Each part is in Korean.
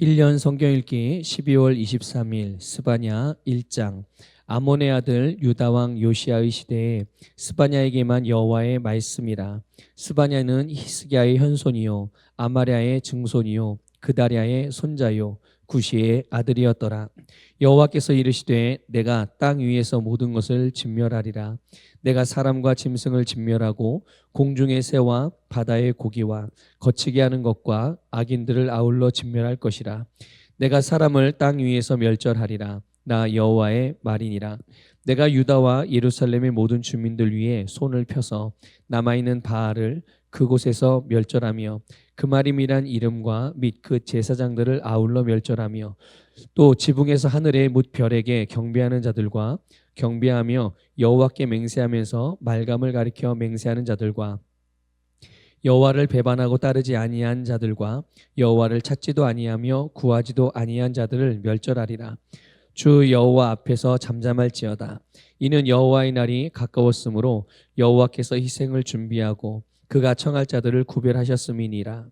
1년 성경 읽기 12월 23일 스바냐 1장. 아몬의 아들 유다 왕 요시아의 시대에 스바냐에게만 여호와의 말씀이라. 스바냐는 히스기야의 현손이요 아마랴의 증손이요 그다랴의 손자요 구시의 아들이었더라. 여호와께서 이르시되 내가 땅 위에서 모든 것을 진멸하리라 내가 사람과 짐승을 진멸하고 공중의 새와 바다의 고기와 거치게 하는 것과 악인들을 아울러 진멸할 것이라. 내가 사람을 땅 위에서 멸절하리라. 나 여호와의 말이니라. 내가 유다와 예루살렘의 모든 주민들 위에 손을 펴서 남아 있는 바알을 그곳에서 멸절하며 그마림이란 이름과 및 그 제사장들을 아울러 멸절하며 또 지붕에서 하늘의 뭇 별에게 경배하는 자들과 경배하며 여호와께 맹세하면서 말감을 가리켜 맹세하는 자들과 여호와를 배반하고 따르지 아니한 자들과 여호와를 찾지도 아니하며 구하지도 아니한 자들을 멸절하리라. 주 여호와 앞에서 잠잠할지어다. 이는 여호와의 날이 가까웠으므로 여호와께서 희생을 준비하고 그가 청할 자들을 구별하셨음이니라.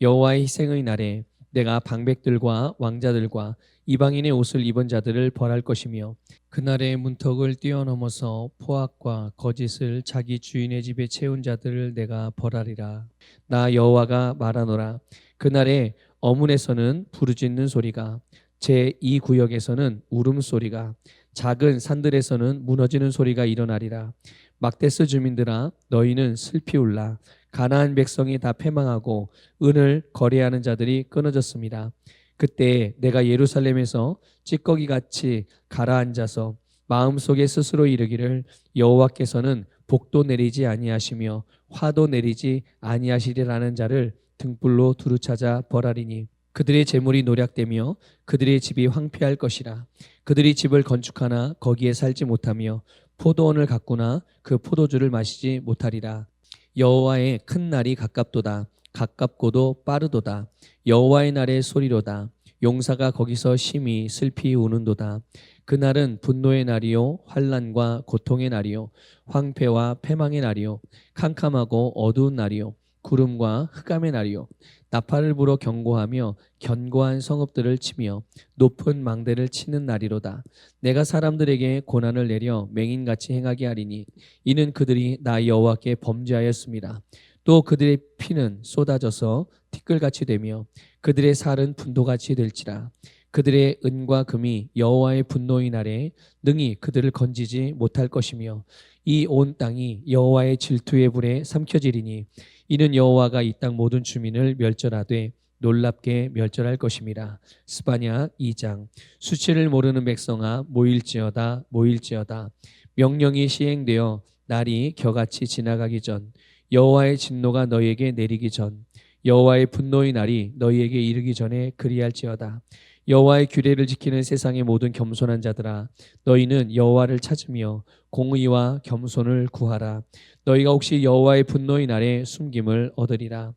여호와의 희생의 날에 내가 방백들과 왕자들과 이방인의 옷을 입은 자들을 벌할 것이며 그날의 문턱을 뛰어넘어서 포악과 거짓을 자기 주인의 집에 채운 자들을 내가 벌하리라. 나 여호와가 말하노라. 그날에 어문에서는 부르짖는 소리가 제 이 구역에서는 울음소리가 작은 산들에서는 무너지는 소리가 일어나리라. 막데스 주민들아 너희는 슬피 울라. 가나안 백성이 다 패망하고 은을 거래하는 자들이 끊어졌습니다 그때 내가 예루살렘에서 찌꺼기 같이 가라앉아서 마음속에 스스로 이르기를 여호와께서는 복도 내리지 아니하시며 화도 내리지 아니하시리라는 자를 등불로 두루 찾아 벌하리니 그들의 재물이 노략되며 그들의 집이 황폐할 것이라. 그들이 집을 건축하나 거기에 살지 못하며 포도원을 가꾸나 그 포도주를 마시지 못하리라. 여호와의 큰 날이 가깝도다 가깝고도 빠르도다. 여호와의 날의 소리로다. 용사가 거기서 심히 슬피 우는도다. 그날은 분노의 날이요 환란과 고통의 날이요 황폐와 패망의 날이요 캄캄하고 어두운 날이요 구름과 흑암의 날이요. 나팔을 불어 경고하며 견고한 성읍들을 치며 높은 망대를 치는 날이로다. 내가 사람들에게 고난을 내려 맹인같이 행하게 하리니 이는 그들이 나 여호와께 범죄하였습니다 또 그들의 피는 쏟아져서 티끌같이 되며 그들의 살은 분도같이 될지라. 그들의 은과 금이 여호와의 분노의 날에 능히 그들을 건지지 못할 것이며 이 온 땅이 여호와의 질투의 불에 삼켜지리니 이는 여호와가 이 땅 모든 주민을 멸절하되 놀랍게 멸절할 것임이라. 스바냐 2장. 수치를 모르는 백성아 모일지어다 모일지어다. 명령이 시행되어 날이 겨같이 지나가기 전 여호와의 진노가 너희에게 내리기 전 여호와의 분노의 날이 너희에게 이르기 전에 그리할지어다. 여호와의 규례를 지키는 세상의 모든 겸손한 자들아 너희는 여호와를 찾으며 공의와 겸손을 구하라. 너희가 혹시 여호와의 분노의 날에 숨김을 얻으리라.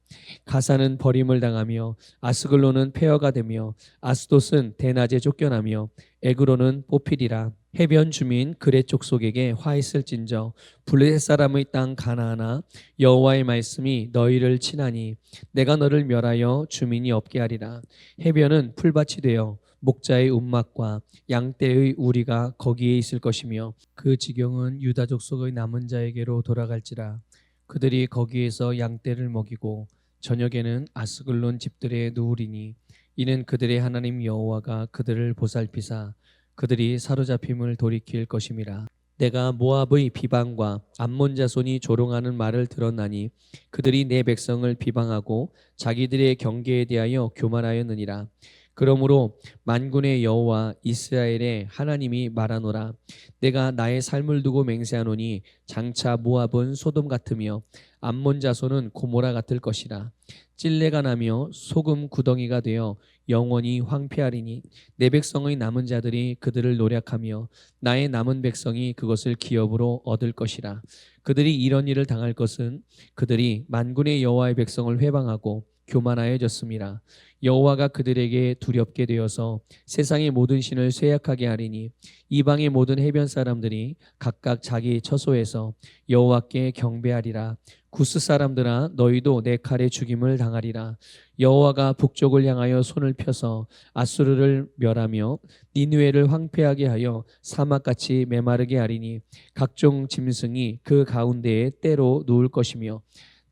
가사는 버림을 당하며 아스글로는 폐허가 되며 아스돗은 대낮에 쫓겨나며 에그로는 뽑히리라 해변 주민 그레 족속에게 화했을진저 블레셋 사람의 땅 가나하나 여호와의 말씀이 너희를 친하니 내가 너를 멸하여 주민이 없게 하리라. 해변은 풀밭이 되어 목자의 움막과 양떼의 우리가 거기에 있을 것이며 그 지경은 유다 족속의 남은 자에게로 돌아갈지라. 그들이 거기에서 양떼를 먹이고 저녁에는 아스글론 집들에 누우리니 이는 그들의 하나님 여호와가 그들을 보살피사 그들이 사로잡힘을 돌이킬 것임이라. 내가 모압의 비방과 암몬 자손이 조롱하는 말을 들었나니 그들이 내 백성을 비방하고 자기들의 경계에 대하여 교만하였느니라. 그러므로 만군의 여호와 이스라엘의 하나님이 말하노라. 내가 나의 삶을 두고 맹세하노니 장차 모압은 소돔 같으며 암몬 자손은 고모라 같을 것이라. 찔레가 나며 소금 구덩이가 되어 영원히 황폐하리니 내 백성의 남은 자들이 그들을 노력하며 나의 남은 백성이 그것을 기업으로 얻을 것이라. 그들이 이런 일을 당할 것은 그들이 만군의 여호와의 백성을 회방하고 교만하여졌음이라 여호와가 그들에게 두렵게 되어서 세상의 모든 신을 쇠약하게 하리니 이방의 모든 해변 사람들이 각각 자기 처소에서 여호와께 경배하리라. 구스 사람들아 너희도 내 칼에 죽임을 당하리라. 여호와가 북쪽을 향하여 손을 펴서 아수르를 멸하며 니누에를 황폐하게 하여 사막같이 메마르게 하리니 각종 짐승이 그 가운데에 때로 누울 것이며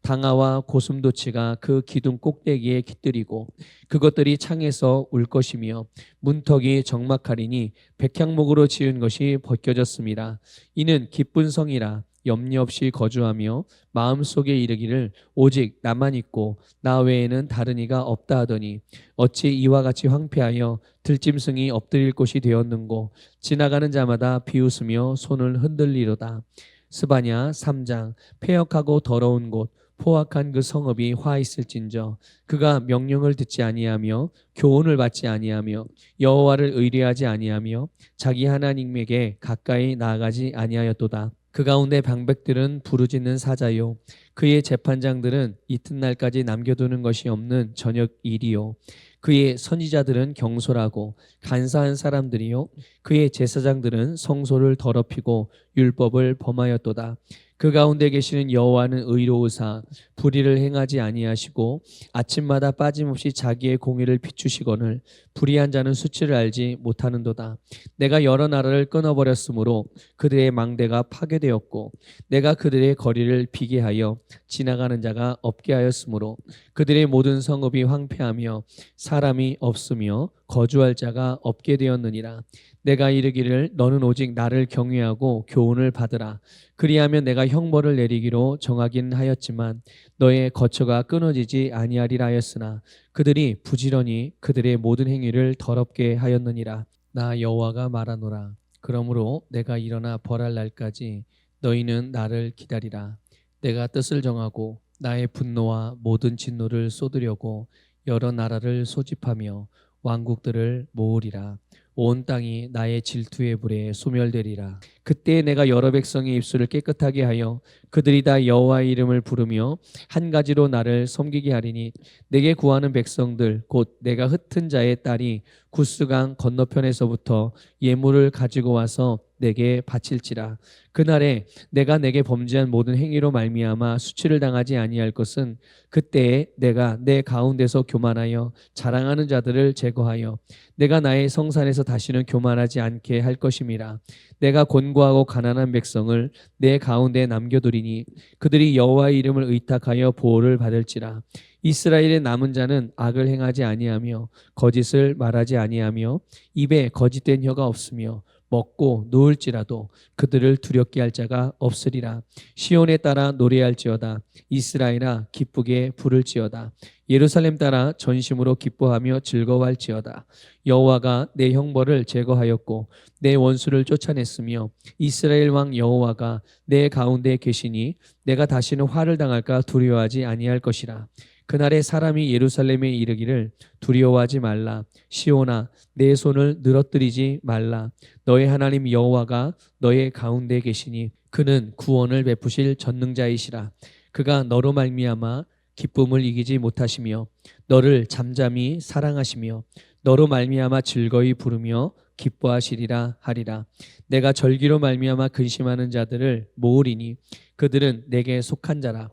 당아와 고슴도치가 그 기둥 꼭대기에 깃들이고 그것들이 창에서 울 것이며 문턱이 적막하리니 백향목으로 지은 것이 벗겨졌습니다. 이는 기쁜 성이라 염려 없이 거주하며 마음속에 이르기를 오직 나만 있고 나 외에는 다른 이가 없다 하더니 어찌 이와 같이 황폐하여 들짐승이 엎드릴 곳이 되었는고 지나가는 자마다 비웃으며 손을 흔들리로다. 스바냐 3장 폐역하고 더러운 곳 포악한 그 성읍이 화 있을진저 그가 명령을 듣지 아니하며 교훈을 받지 아니하며 여호와를 의뢰하지 아니하며 자기 하나님에게 가까이 나아가지 아니하였도다. 그 가운데 방백들은 부르짖는 사자요. 그의 재판장들은 이튿날까지 남겨두는 것이 없는 저녁 일이요. 그의 선지자들은 경솔하고 간사한 사람들이요. 그의 제사장들은 성소를 더럽히고 율법을 범하였도다 그 가운데 계시는 여호와는 의로우사 불의를 행하지 아니하시고 아침마다 빠짐없이 자기의 공의를 비추시거늘 불의한 자는 수치를 알지 못하는도다. 내가 여러 나라를 끊어버렸으므로 그들의 망대가 파괴되었고 내가 그들의 거리를 비게 하여 지나가는 자가 없게 하였으므로 그들의 모든 성읍이 황폐하며 사람이 없으며 거주할 자가 없게 되었느니라 내가 이르기를 너는 오직 나를 경외하고 교훈을 받으라. 그리하면 내가 형벌을 내리기로 정하긴 하였지만 너의 거처가 끊어지지 아니하리라 하였으나 그들이 부지런히 그들의 모든 행위를 더럽게 하였느니라. 나 여호와가 말하노라. 그러므로 내가 일어나 벌할 날까지 너희는 나를 기다리라. 내가 뜻을 정하고 나의 분노와 모든 진노를 쏟으려고 여러 나라를 소집하며 왕국들을 모으리라 온 땅이 나의 질투의 불에 소멸되리라. 그때 내가 여러 백성의 입술을 깨끗하게 하여 그들이 다 여호와의 이름을 부르며 한 가지로 나를 섬기게 하리니 내게 구하는 백성들 곧 내가 흩은 자의 딸이 구스강 건너편에서부터 예물을 가지고 와서 내게 바칠지라. 그날에 내가 내게 범죄한 모든 행위로 말미암아 수치를 당하지 아니할 것은 그때에 내가 내 가운데서 교만하여 자랑하는 자들을 제거하여 내가 나의 성산에서 다시는 교만하지 않게 할 것임이라. 내가 곤고하고 가난한 백성을 내 가운데 남겨두리니 그들이 여호와의 이름을 의탁하여 보호를 받을지라 이스라엘의 남은 자는 악을 행하지 아니하며 거짓을 말하지 아니하며 입에 거짓된 혀가 없으며 먹고 누울지라도 그들을 두렵게 할 자가 없으리라. 시온에 따라 노래할지어다. 이스라엘아 기쁘게 부를지어다. 예루살렘 따라 전심으로 기뻐하며 즐거워할지어다. 여호와가 내 형벌을 제거하였고 내 원수를 쫓아냈으며 이스라엘 왕 여호와가 내 가운데 계시니 내가 다시는 화를 당할까 두려워하지 아니할 것이라. 그날에 사람이 예루살렘에 이르기를 두려워하지 말라. 시온아 내 손을 늘어뜨리지 말라. 너의 하나님 여호와가 너의 가운데 계시니 그는 구원을 베푸실 전능자이시라. 그가 너로 말미암아 기쁨을 이기지 못하시며 너를 잠잠히 사랑하시며 너로 말미암아 즐거이 부르며 기뻐하시리라 하리라. 내가 절기로 말미암아 근심하는 자들을 모으리니 그들은 내게 속한 자라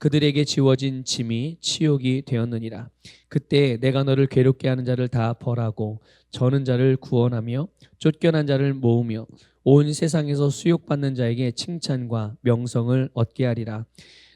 그들에게 지워진 짐이 치욕이 되었느니라. 그때 내가 너를 괴롭게 하는 자를 다 벌하고 저는 자를 구원하며 쫓겨난 자를 모으며 온 세상에서 수욕받는 자에게 칭찬과 명성을 얻게 하리라.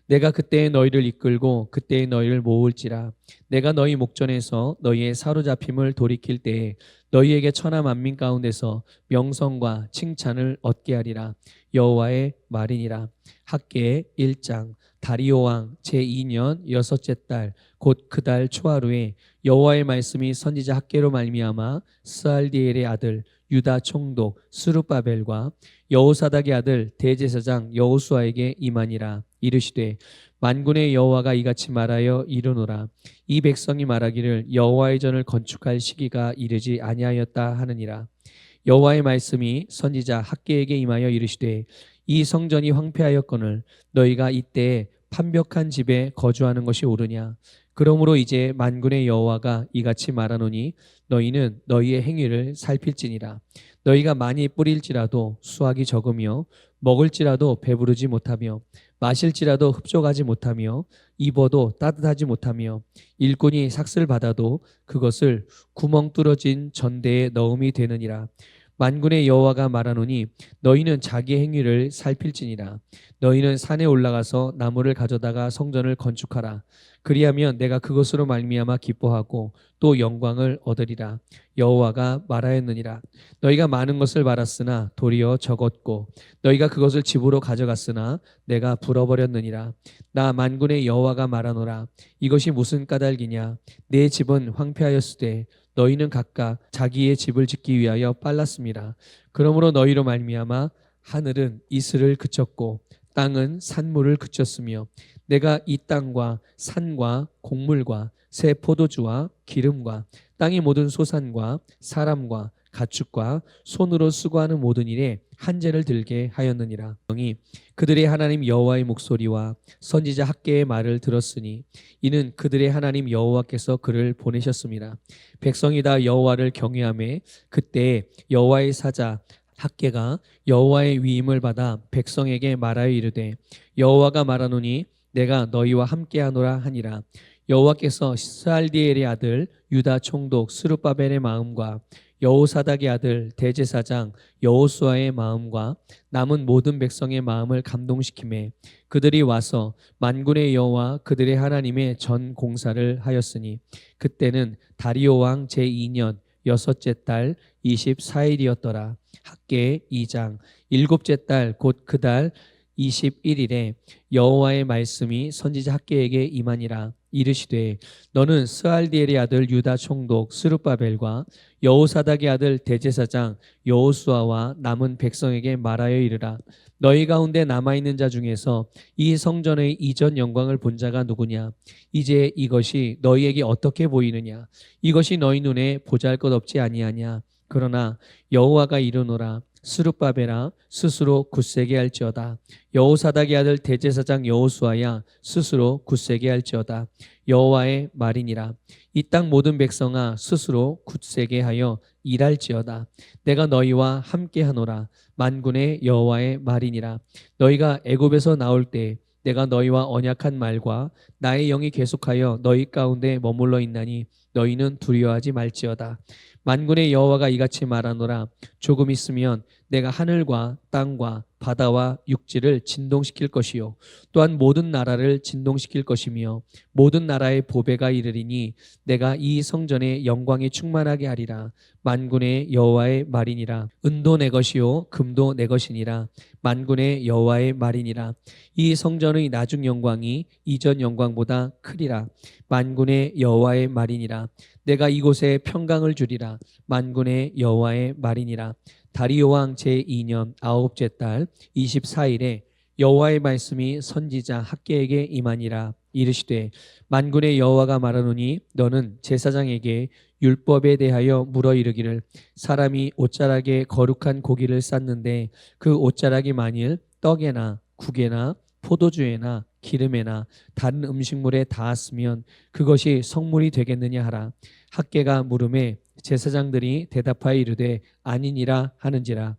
내가 그때에 너희를 이끌고 그때에 너희를 모을지라. 내가 너희 목전에서 너희의 사로잡힘을 돌이킬 때에 너희에게 천하 만민 가운데서 명성과 칭찬을 얻게 하리라. 여호와의 말이니라. 학계 1장 다리오 왕 제2년 여섯째 달 곧 그 달 초하루에 여호와의 말씀이 선지자 학계로 말미암아 스알디엘의 아들 유다 총독 스룹바벨과 여호사닥의 아들 대제사장 여호수아에게 임하니라 이르시되 만군의 여호와가 이같이 말하여 이르노라. 이 백성이 말하기를 여호와의 전을 건축할 시기가 이르지 아니하였다 하느니라. 여호와의 말씀이 선지자 학계에게 임하여 이르시되 이 성전이 황폐하였거늘 너희가 이때에 판벽한 집에 거주하는 것이 옳으냐? 그러므로 이제 만군의 여호와가 이같이 말하노니 너희는 너희의 행위를 살필지니라. 너희가 많이 뿌릴지라도 수확이 적으며 먹을지라도 배부르지 못하며 마실지라도 흡족하지 못하며 입어도 따뜻하지 못하며 일꾼이 삭슬 받아도 그것을 구멍 뚫어진 전대에 넣음이 되느니라 만군의 여호와가 말하노니 너희는 자기 행위를 살필지니라. 너희는 산에 올라가서 나무를 가져다가 성전을 건축하라. 그리하면 내가 그것으로 말미암아 기뻐하고 또 영광을 얻으리라. 여호와가 말하였느니라. 너희가 많은 것을 말았으나 도리어 적었고 너희가 그것을 집으로 가져갔으나 내가 불어버렸느니라. 나 만군의 여호와가 말하노라. 이것이 무슨 까닭이냐? 내 집은 황폐하였으되 너희는 각각 자기의 집을 짓기 위하여 빨랐습니다. 그러므로 너희로 말미암아 하늘은 이슬을 그쳤고 땅은 산물을 그쳤으며 내가 이 땅과 산과 곡물과 새 포도주와 기름과 땅의 모든 소산과 사람과 가축과 손으로 수고하는 모든 일에 한재를 들게 하였느니라. 영이 그들의 하나님 여호와의 목소리와 선지자 학계의 말을 들었으니 이는 그들의 하나님 여호와께서 그를 보내셨습니다. 백성이 다 여호와를 경외하매 그때 여호와의 사자 학계가 여호와의 위임을 받아 백성에게 말하여 이르되 여호와가 말하노니 내가 너희와 함께하노라 하니라 여호와께서 스알디엘의 아들 유다 총독 스룹바벨의 마음과 여호사닥의 아들 대제사장 여호수아의 마음과 남은 모든 백성의 마음을 감동시키매 그들이 와서 만군의 여호와 그들의 하나님의 전 공사를 하였으니 그때는 다리오 왕 제2년 여섯째 달 24일이었더라. 학계 2장. 일곱째 달 곧 그 달 21일에 여호와의 말씀이 선지자 학계에게 임하니라 이르시되 너는 스알디엘의 아들 유다 총독 스룹바벨과 여호사닥의 아들 대제사장 여호수아와 남은 백성에게 말하여 이르라. 너희 가운데 남아 있는 자 중에서 이 성전의 이전 영광을 본 자가 누구냐? 이제 이것이 너희에게 어떻게 보이느냐? 이것이 너희 눈에 보잘것없지 아니하냐? 그러나 여호와가 이르노라 스룹바벨아 스스로 굳세게 할지어다. 여호사닥의 아들 대제사장 여호수아야 스스로 굳세게 할지어다. 여호와의 말이니라. 이 땅 모든 백성아 스스로 굳세게 하여 일할지어다. 내가 너희와 함께하노라. 만군의 여호와의 말이니라. 너희가 애굽에서 나올 때 내가 너희와 언약한 말과 나의 영이 계속하여 너희 가운데 머물러 있나니 너희는 두려워하지 말지어다 만군의 여호와가 이같이 말하노라. 조금 있으면 내가 하늘과 땅과 바다와 육지를 진동시킬 것이요. 또한 모든 나라를 진동시킬 것이며 모든 나라의 보배가 이르리니 내가 이 성전의 영광이 충만하게 하리라. 만군의 여호와의 말이니라. 은도 내 것이요 금도 내 것이니라. 만군의 여호와의 말이니라. 이 성전의 나중 영광이 이전 영광보다 크리라. 만군의 여호와의 말이니라. 내가 이곳에 평강을 주리라. 만군의 여호와의 말이니라 다리오 왕 제2년 아홉째 달 24일에 여호와의 말씀이 선지자 학계에게 임하니라 이르시되 만군의 여호와가 말하노니 너는 제사장에게 율법에 대하여 물어 이르기를 사람이 옷자락에 거룩한 고기를 쌌는데 그 옷자락이 만일 떡에나 국에나 포도주에나 기름에나 다른 음식물에 닿았으면 그것이 성물이 되겠느냐 하라. 학계가 물음에 제사장들이 대답하여 이르되 아니니라 하는지라.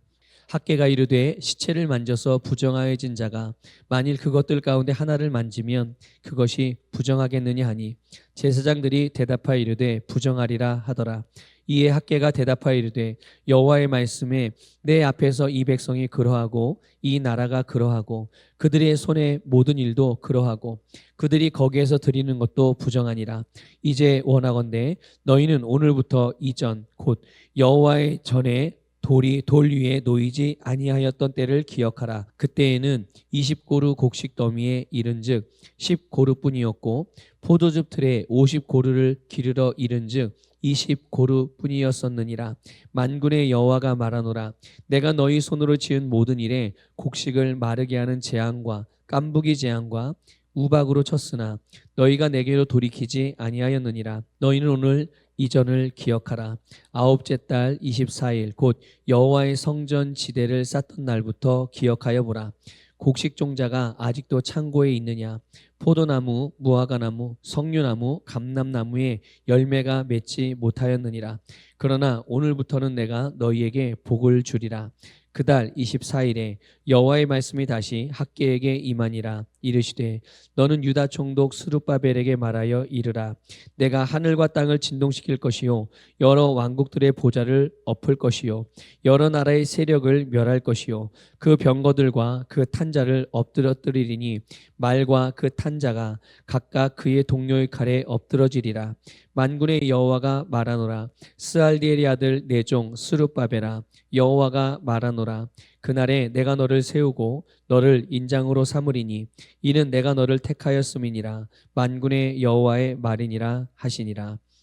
학계가 이르되 시체를 만져서 부정하여진 자가 만일 그것들 가운데 하나를 만지면 그것이 부정하겠느냐 하니 제사장들이 대답하여 이르되 부정하리라 하더라 이에 학계가 대답하여 이르되 여호와의 말씀에 내 앞에서 이 백성이 그러하고 이 나라가 그러하고 그들의 손의 모든 일도 그러하고 그들이 거기에서 드리는 것도 부정하니라 이제 원하건대 너희는 오늘부터 이전 곧 여호와의 전에 돌이 돌 위에 놓이지 아니하였던 때를 기억하라. 그때에는 20고루 곡식 더미에 이른즉 10고루뿐이었고 포도즙 틀에 50고루를 기르러 이른즉 20고루뿐이었었느니라. 만군의 여호와가 말하노라. 내가 너희 손으로 지은 모든 일에 곡식을 마르게 하는 재앙과 깐부기 재앙과 우박으로 쳤으나 너희가 내게로 돌이키지 아니하였느니라. 너희는 오늘 이전을 기억하라. 아홉째 달 24일 곧 여호와의 성전 지대를 쌓던 날부터 기억하여 보라. 곡식 종자가 아직도 창고에 있느냐? 포도나무 무화과나무 석류나무 감람나무에 열매가 맺지 못하였느니라. 그러나 오늘부터는 내가 너희에게 복을 주리라. 그달 24일에 여호와의 말씀이 다시 학계에게 임하니라 이르시되 너는 유다 총독 스룹바벨에게 말하여 이르라. 내가 하늘과 땅을 진동시킬 것이요 여러 왕국들의 보좌를 엎을 것이요 여러 나라의 세력을 멸할 것이요 그 병거들과 그 탄자를 엎드러뜨리리니 말과 그 탄자가 각각 그의 동료의 칼에 엎드러지리라. 만군의 여호와가 말하노라. 스알디엘의 아들 내종 스룹바벨아 여호와가 말하노라 그날에 내가 너를 세우고 너를 인장으로 삼으리니 이는 내가 너를 택하였음이니라. 만군의 여호와의 말이니라 하시니라